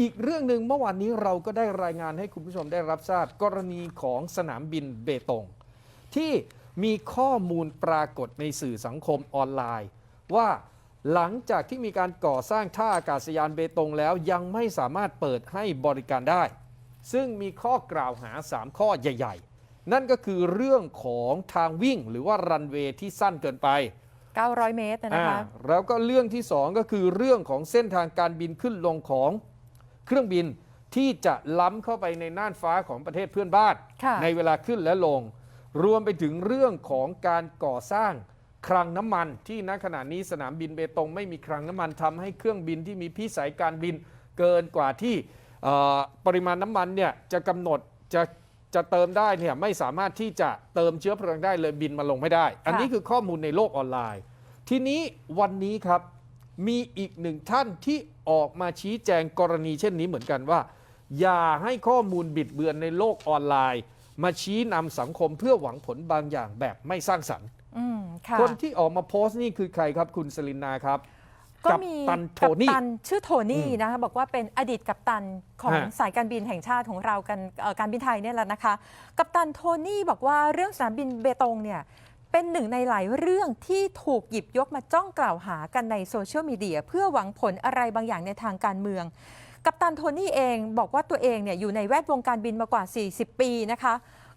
อีกเรื่องหนึ่งเมื่อวานนี้เราก็ได้รายงานให้คุณผู้ชมได้รับทราบกรณีของสนามบินเบตง ที่มีข้อมูลปรากฏในสื่อสังคมออนไลน์ ว่าหลังจากที่มีการก่อสร้างท่าอากาศยานเบตงแล้วยังไม่สามารถเปิดให้บริการได้ ซึ่งมีข้อกล่าวหา 3 ข้อใหญ่ ๆ นั่นก็คือเรื่องของทางวิ่งหรือว่ารันเวย์ที่สั้นเกินไป 900 เมตรนะนะคะอ่าแล้วก็เรื่องที่สองก็คือเรื่องของเส้นทางการบินขึ้นลงของ เครื่องบินที่จะล้ำเข้าไปในน่านฟ้าของประเทศเพื่อนบ้านค่ะในเวลาขึ้นและลง รวมไปถึงเรื่องของการก่อสร้างคลังน้ำมัน ที่ณขณะนี้สนามบินเบตงไม่มีคลังน้ำมันทำให้เครื่องบินที่มีพิสัยการบินเกินกว่าที่เอ่อปริมาณน้ำมันเนี่ยจะกำหนดจะจะเติมได้เนี่ยไม่สามารถที่จะเติมเชื้อเพลิงได้เลยบินมาลงไม่ได้ อันนี้คือข้อมูลในโลกออนไลน์ ทีนี้วันนี้ครับ มีอีกหนึ่งท่านที่ออกมาชี้แจงกรณีเช่นนี้เหมือนกันว่า อย่าให้ข้อมูลบิดเบือนในโลกออนไลน์ มาชี้นำสังคมเพื่อหวังผลบางอย่างแบบไม่สร้างสรรค์อืมค่ะคนที่ออกมาโพสต์นี่คือใครครับคุณสลินนาครับก็กัปมีตันโทกัปนี่ตันชื่อโทนี่อืมนะคะบอกว่าเป็นอดีตกัปตันของฮะสายการบินแห่งชาติของเรากันเอ่อการบินไทยเนี่ยแหละนะคะ กัปตันโทนี่บอกว่าเรื่องสนามบินเบตงเนี่ย เป็นหนึ่งในหลายเรื่องที่ถูกหยิบยกมาจ้องกล่าวหากันในโซเชียลมีเดียเพื่อหวังผลอะไรบางอย่างในทางการเมือง กัปตันโทนี่เองบอกว่าตัวเองเนี่ยอยู่ในแวดวงการบินมากว่า 40 ปีนะคะ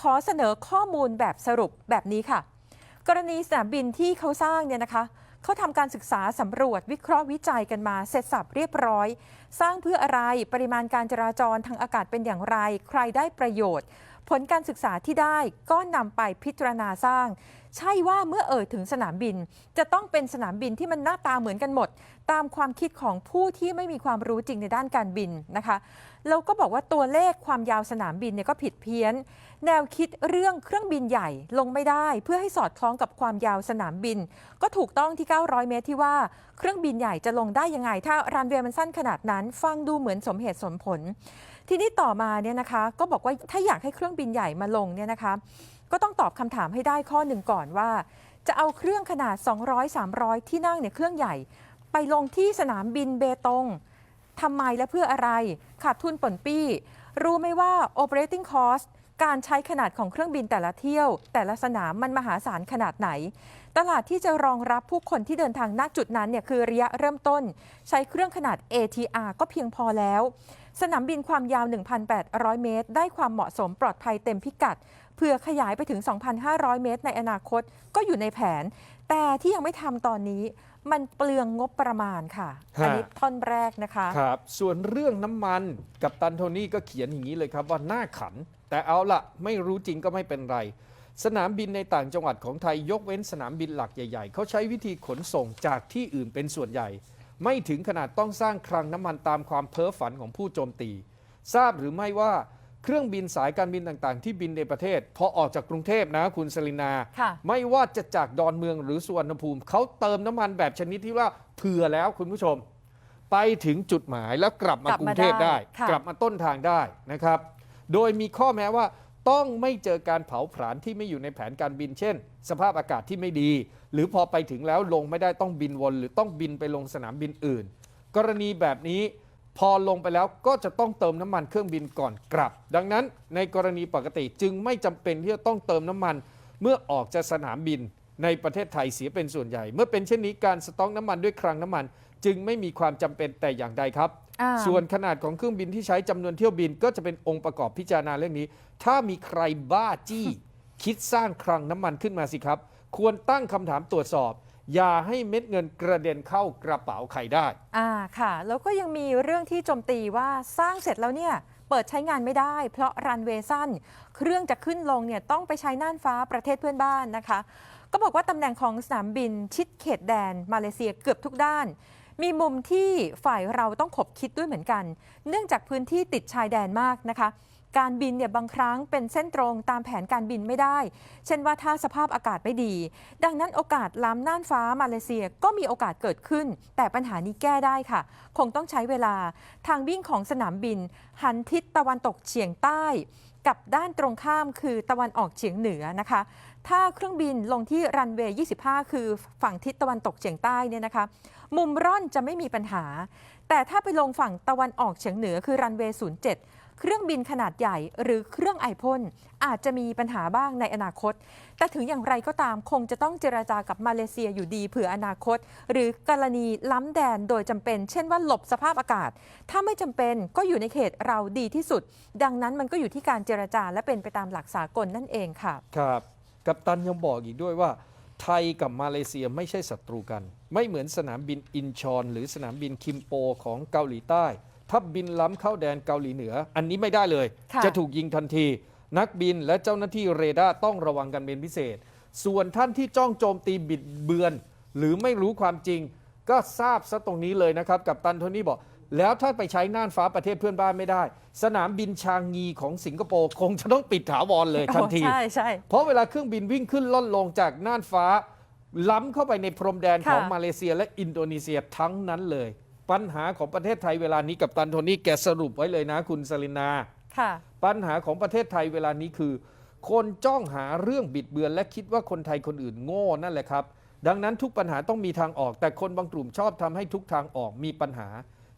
ขอเสนอข้อมูลแบบสรุปแบบนี้ค่ะ กรณีสนามบินที่เขาสร้างเนี่ยนะคะเขาทำการศึกษาสำรวจวิเคราะห์วิจัยกันมาเสร็จสับเรียบร้อย สร้างเพื่ออะไรปริมาณการจราจรทางอากาศเป็นอย่างไร ใครได้ประโยชน์ ผลการศึกษาที่ได้ก็นำไปพิจารณาสร้าง ใช่ว่าเมื่อเอ่ยถึงสนามบิน จะต้องเป็นสนามบินที่มันหน้าตาเหมือนกันหมด ตามความคิดของผู้ที่ไม่มีความรู้จริงในด้านการบินนะคะแล้วก็บอกว่าตัวเลขความยาวสนามบินเนี่ยก็ผิดเพี้ยน แนวคิดเรื่องเครื่องบินใหญ่ลงไม่ได้ เพื่อให้สอดคล้องกับความยาวสนามบิน ก็ถูกต้องที่ 900 เมตรที่ว่าเครื่องบินใหญ่จะลงได้ยังไง ถ้ารันเวย์มันสั้นขนาดนั้น ฟังดูเหมือนสมเหตุสมผล ทีนี้ต่อมาเนี่ยนะคะ ก็บอกว่าถ้าอยากให้เครื่องบินใหญ่มาลงเนี่ยนะคะ ก็ต้องตอบคำถามให้ได้ข้อหนึ่งก่อนว่า จะเอาเครื่องขนาด 200-300 ที่นั่งเนี่ยเครื่องใหญ่ ไปลงที่สนามบินเบตงทำไมและเพื่ออะไร ขาดทุนป่นปี้ รู้ไหมว่า operating cost การใช้ขนาดของเครื่องบินแต่ละเที่ยว แต่ละสนามมันมหาศาลขนาดไหน ตลาดที่จะรองรับผู้คนที่เดินทางณจุดนั้นเนี่ยคือระยะเริ่มต้น ใช้เครื่องขนาด ATR ก็เพียงพอแล้ว สนามบินความยาว 1,800 เมตร ได้ความเหมาะสมปลอดภัยเต็มพิกัดเพื่อขยายไปถึง 2,500 เมตร ในอนาคตก็อยู่ในแผน แต่ที่ยังไม่ทำตอนนี้ มันเปลืองงบประมาณค่ะฮะอันนี้ท่อนแรกนะคะครับ ส่วนเรื่องน้ำมันกับตันโทนี่ก็เขียนอย่างนี้เลยครับว่าหน้าขัน แต่เอาละไม่รู้จริงก็ไม่เป็นไร สนามบินในต่างจังหวัดของไทยยกเว้นสนามบินหลักใหญ่ๆ เขาใช้วิธีขนส่งจากที่อื่นเป็นส่วนใหญ่ ไม่ถึงขนาดต้องสร้างคลังน้ำมันตามความเพ้อฝันของผู้โจมตี ทราบหรือไม่ว่า เครื่องบินสายการบินต่างๆ ที่บินในประเทศ พอออกจากกรุงเทพนะคุณสลินา ค่ะไม่ว่าจะจากดอนเมืองหรือสุวรรณภูมิ เขาเติมน้ำมันแบบชนิดที่ว่าเผื่อแล้วคุณผู้ชม ไปถึงจุดหมายแล้วกลับมากลับรุมางเทพได้ ได้ค่ะ กลับมาต้นทางได้นะครับ โดยมีข้อแม้ว่าต้องไม่เจอการเผาผลาญที่ไม่อยู่ในแผนการบิน เช่น สภาพอากาศที่ไม่ดี หรือพอไปถึงแล้วลงไม่ได้ต้องบินวน หรือต้องบินไปลงสนามบินอื่น กรณีแบบนี้ พอลงไปแล้วก็จะต้องเติมน้ำมันเครื่องบินก่อนกลับ ดังนั้นในกรณีปกติจึงไม่จำเป็นที่จะต้องเติมน้ำมัน เมื่อออกจากสนามบินในประเทศไทยเสียเป็นส่วนใหญ่ เมื่อเป็นเช่นนี้การสต็อกน้ำมันด้วยคลังน้ำมัน จึงไม่มีความจำเป็นแต่อย่างใดครับ อ่า ส่วนขนาดของเครื่องบินที่ใช้จำนวนเที่ยวบินก็จะเป็นองค์ประกอบพิจารณาเรื่องนี้ ถ้ามีใครบ้าจี้ คิดสร้างคลังน้ำมันขึ้นมาสิครับ ควรตั้งคำถามตรวจสอบ อย่าให้เม็ดเงินกระเด็นเข้ากระเป๋าใครได้ อ่าค่ะ แล้วก็ยังมีเรื่องที่โจมตีว่าสร้างเสร็จแล้วเนี่ยเปิดใช้งานไม่ได้ เพราะรันเวย์สั้น เครื่องจะขึ้นลงเนี่ยต้องไปใช้น่านฟ้าประเทศเพื่อนบ้านนะคะ ก็บอกว่าตำแหน่งของสนามบินชิดเขตแดน มาเลเซียเกือบทุกด้าน มีมุมที่ฝ่ายเราต้องขบคิดด้วยเหมือนกัน เนื่องจากพื้นที่ติดชายแดนมากนะคะ การบินเนี่ยบางครั้งเป็นเส้นตรงตามแผนการบินไม่ได้ เช่นว่าถ้าสภาพอากาศไม่ดี ดังนั้นโอกาสล้ำน่านฟ้ามาเลเซียก็มีโอกาสเกิดขึ้น แต่ปัญหานี้แก้ได้ค่ะ คงต้องใช้เวลาทางวิ่งของสนามบิน หันทิศตะวันตกเฉียงใต้ กับด้านตรงข้ามคือตะวันออกเฉียงเหนือนะคะ ถ้าเครื่องบินลงที่รันเวย์ 25 คือฝั่งทิศตะวันตกเฉียงใต้เนี่ยนะคะ มุมร่อนจะไม่มีปัญหา แต่ถ้าไปลงฝั่งตะวันออกเฉียงเหนือคือรันเวย์ 07 เครื่องบินขนาดใหญ่ หรือเครื่องไอพ่นอาจจะมีปัญหาบ้างในอนาคต แต่ถึงอย่างไรก็ตามคงจะต้องเจราจากับมาเลเซียอยู่ดีเผื่ออนาคต หรือกรณีล้ำแดนโดยจำเป็น เช่นว่าหลบสภาพอากาศ ถ้าไม่จำเป็นก็อยู่ในเขตเราดีที่สุด ดังนั้นมันก็อยู่ที่การเจรจาและเป็นไปตามหลักสากลนั่นเองค่ะ ครับกัปตันยังบอกอีกด้วยว่า ไทยกับมาเลเซียไม่ใช่ศัตรูกัน ไม่เหมือนสนามบินอินชอน หรือสนามบินคิมโปของเกาหลีใต้ ถ้าบินล้ำเข้าแดนเกาหลีเหนือ อันนี้ไม่ได้เลย ค่ะจะถูกยิงทันที นักบินและเจ้าหน้าที่เรดาร์ต้องระวังกันเป็นพิเศษ ส่วนท่านที่จ้องโจมตีบิดเบือน หรือไม่รู้ความจริง ก็ทราบซะตรงนี้เลยนะครับ กับตันโทนี่บอก แล้วถ้าไปใช้น่านฟ้าประเทศเพื่อนบ้านไม่ได้ สนามบินชางงีของสิงคโปร์คงจะต้องปิดถาวรเลยทันที โอ้ใช่ใช่ เพราะเวลาเครื่องบินวิ่งขึ้นล่อนลงจากน่านฟ้า ล้ำเข้าไปในพรมแดนค่ะของมาเลเซียและอินโดนีเซียทั้งนั้นเลย ปัญหาของประเทศไทยเวลานี้กับตันโทนี่แกสรุปไว้เลยนะ คุณสลินาค่ะปัญหาของประเทศไทยเวลานี้คือ คนจ้องหาเรื่องบิดเบือน และคิดว่าคนไทยคนอื่นโง่นั่นแหละครับ ดังนั้นทุกปัญหาต้องมีทางออก แต่คนบางกลุ่มชอบทำให้ทุกทางออกมีปัญหา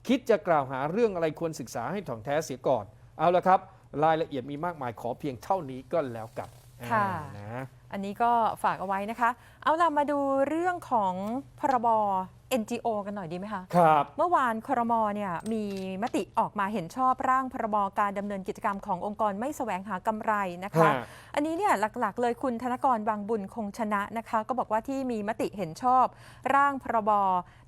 คิดจะกล่าวหาเรื่องอะไรควรศึกษาให้ถ่องแท้เสียก่อน เอาละครับ รายละเอียดมีมากมายขอเพียงเท่านี้ก็แล้วกันค่ะอ่านะอันนี้ก็ฝากเอาไว้นะคะ เอาล่ะมาดูเรื่องของพรบ NGO กันหน่อยดีไหมคะ ครับ เมื่อวานครมเนี่ยมีมติออกมาเห็นชอบร่างพรบการดำเนินกิจกรรมขององค์กรไม่แสวงหากำไรนะคะ ฮะ อันนี้เนี่ยหลักๆ เลยคุณธนกรบางบุญคงชนะนะคะ ก็บอกว่าที่มีมติเห็นชอบ ร่างพรบ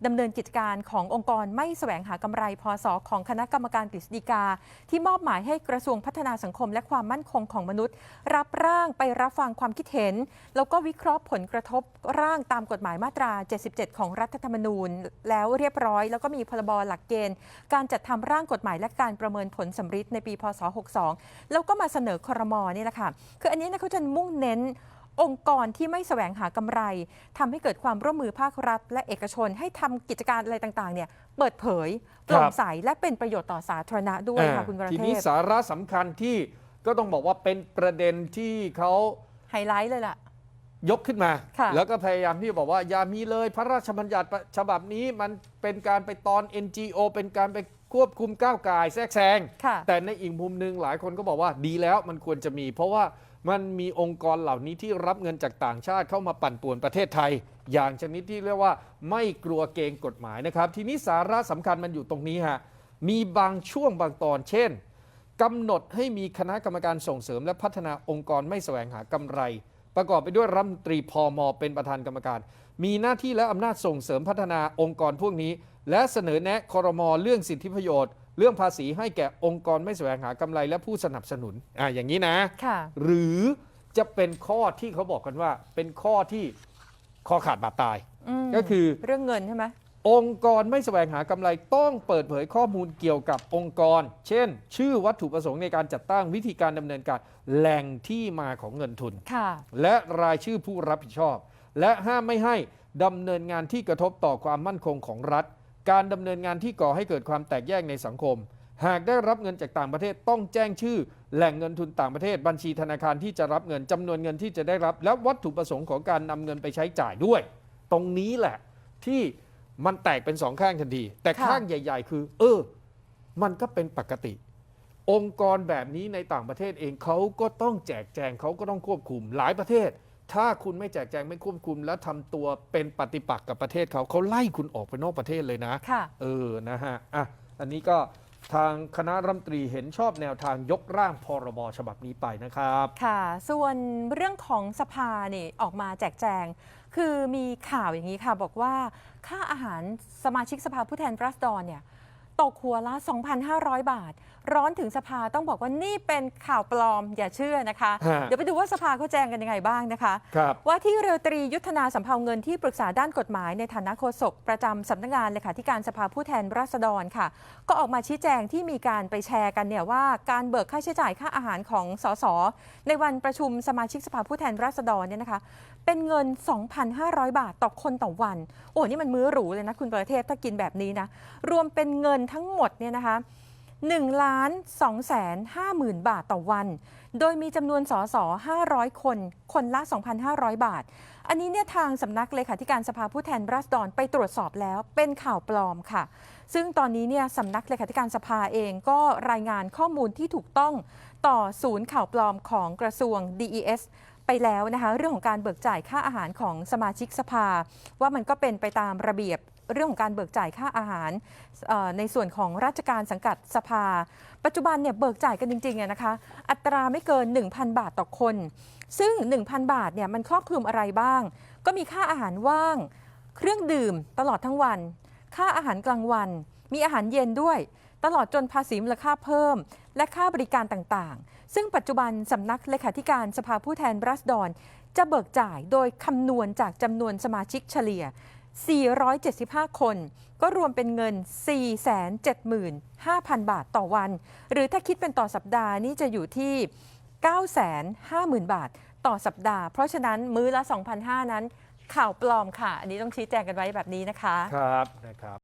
ดำเนินกิจการขององค์กรไม่แสวงหากำไรพศของคณะกรรมการกฤษฎีกา ที่มอบหมายให้กระทรวงพัฒนาสังคมและความมั่นคงของมนุษย์ รับร่างไปรับฟังความคิดเห็น แล้วก็วิเคราะห์ผลกระทบร่างตามกฎหมายมาตรา 77 ของรัฐธรรมนูญแล้วเรียบร้อย แล้วก็มีพรบหลักเกณฑ์ การจัดทำร่างกฎหมายและการประเมินผลสำริดในปีพศ 62 แล้วก็มาเสนอครมนี่แหละค่ะคืออันนี้นะเขาจะมุ่งเน้นองค์กรที่ไม่แสวงหากำไรทำให้เกิดความร่วมมือภาครัฐ และเอกชนให้ทำกิจการอะไรต่างๆเนี่ยเปิดเผยโปร่งใสและเป็นประโยชน์ต่อสาธารณะด้วยค่ะอ่าคุณประทีเทนี้ศสาระสำคัญที่ก็ต้องบอกว่าเป็นประเด็นที่เขาไฮไลท์เลยล่ะ ยกขึ้นมาค่ะแล้วก็พยายามที่จะบอกว่าอย่ามีเลยพระราชบัญญัติฉบับนี้มันเป็นการไปตอน NGO เป็นการไปควบคุมก้าวไกายแทรกแซงค่ะแต่ในอีกมุมหนึ่งหลายคนก็บอกว่าดีแล้วมันควรจะมี เพราะว่ามันมีองค์กรเหล่านี้ที่รับเงินจากต่างชาติเข้ามาปั่นป่วนประเทศไทย อย่างชนิดที่เรียกว่าไม่กลัวเกรงกฎหมายนะครับ ทีนี้สาระสำคัญมันอยู่ตรงนี้ฮะมีบางช่วงบางตอนเช่นกำหนดให้มีคณะกรรมการส่งเสริมและพัฒนาองค์กรไม่แสวงหากำไร ประกอบไปด้วยรัฐมนตรีพอมเป็นประธานกรรมการ มีหน้าที่และอำนาจส่งเสริมพัฒนาองค์กรพวกนี้ และเสนอแนะคอรมอเรื่องสิทธิประโยชน์ เรื่องภาษีให้แก่องค์กรไม่แสวงหากำไรและผู้สนับสนุนอ่าอย่างนี้นะค่ะหรือจะเป็นข้อที่เขาบอกกันว่า เป็นข้อที่คอขาดบาดตายมก็คือเรื่องเงินใช่ไหม องค์กรไม่แสวงหากำไรต้องเปิดเผยข้อมูลเกี่ยวกับองค์กร เช่น ชื่อวัตถุประสงค์ในการจัดตั้งวิธีการดำเนินการแหล่งที่มาของเงินทุน ค่ะ และรายชื่อผู้รับผิดชอบ และห้ามไม่ให้ดำเนินงานที่กระทบต่อความมั่นคงของรัฐ การดำเนินงานที่ก่อให้เกิดความแตกแยกในสังคม หากได้รับเงินจากต่างประเทศต้องแจ้งชื่อ แหล่งเงินทุนต่างประเทศ บัญชีธนาคารที่จะรับเงินจำนวนเงินที่จะได้รับ และวัตถุประสงค์ของการนำเงินไปใช้จ่ายด้วย ตรงนี้แหละที่ มันแตกเป็นสองข้างทันที แต่ค่ะข้างใหญ่ ๆ คือ เออ มันก็เป็นปกติ องค์กรแบบนี้ในต่างประเทศเองเขาก็ต้องแจกแจงเขาก็ต้องควบคุมหลายประเทศ ถ้าคุณไม่แจกแจงไม่ควบคุม แล้วทำตัวเป็นปฏิปักษ์กับประเทศเขาเขาไล่คุณออกไปนอกประเทศเลยนะค่ะเออนะฮะอะอันนี้ก็ ทางคณะรัฐมนตรีเห็นชอบแนวทางยกร่างพรบฉบับนี้ไปนะครับ ค่ะ ส่วนเรื่องของสภาเนี่ยออกมาแจกแจง คือมีข่าวอย่างนี้ค่ะ บอกว่าค่าอาหารสมาชิกสภาผู้แทนราษฎรเนี่ย ตกหัวละ 2,500 บาท ร้อนถึงสภาต้องบอกว่านี่เป็นข่าวปลอมอย่าเชื่อนะคะ ฮะ เดี๋ยวไปดูว่าสภาเขาแจงกันยังไงบ้างนะคะ ครับ ว่าที่เรือตรียุทธนาสัมเภาเงินที่ปรึกษาด้านกฎหมายในฐานะโฆษกประจำสำนักงานเลขาธิการสภาผู้แทนราษฎรค่ะ ก็ออกมาชี้แจงที่มีการไปแชร์กันเนี่ยว่าการเบิกค่าใช้จ่ายค่าอาหารของสสในวันประชุมสมาชิกสภาผู้แทนราษฎรเนี่ยนะคะ เป็นเงิน 2,500 บาทต่อคนต่อวัน โอ้นี่มันมื้อหรูเลยนะคุณประเทศถ้ากินแบบนี้นะ รวมเป็นเงินทั้งหมดเนี่ยนะคะ 1ล้าน2แสน5หมื่นบาทต่อวัน โดยมีจำนวนสส500 คน คนละ 2,500 บาท อันนี้เนี่ยทางสำนักเลขาธิการสภาผู้แทนราษฎรไปตรวจสอบแล้วเป็นข่าวปลอมค่ะ ซึ่งตอนนี้เนี่ยสำนักเลขาธิการสภาเองก็รายงานข้อมูลที่ถูกต้องต่อศูนย์ข่าวปลอมของกระทรวง DES ไปแล้วนะคะเรื่องของการเบิกจ่ายค่าอาหารของสมาชิกสภา ว่ามันก็เป็นไปตามระเบียบ เรื่องของการเบิกจ่ายค่าอาหารในส่วนของราชการสังกัดสภา ปัจจุบันเนี่ยเบิกจ่ายกันจริงๆนะคะ อัตราไม่เกิน 1,000 บาทต่อคน ซึ่ง 1,000 บาทเนี่ยมันครอบคลุมอะไรบ้าง ก็มีค่าอาหารว่าง เครื่องดื่มตลอดทั้งวัน ค่าอาหารกลางวัน มีอาหารเย็นด้วย ตลอดจนภาษีมูลค่าเพิ่ม และค่าบริการต่างๆ ซึ่งปัจจุบันสำนักเลขาธิการสภาผู้แทนราษฎรจะเบิกจ่ายโดยคำนวณจากจำนวนสมาชิกเฉลี่ย 475 คน ก็รวมเป็นเงิน 475,000 บาทต่อวัน หรือถ้าคิดเป็นต่อสัปดาห์นี่จะอยู่ที่ 950,000 บาทต่อสัปดาห์ เพราะฉะนั้นมื้อละ 2,500 นั้นข่าวปลอมค่ะ อันนี้ต้องชี้แจงกันไว้แบบนี้นะคะ ครับนะครับ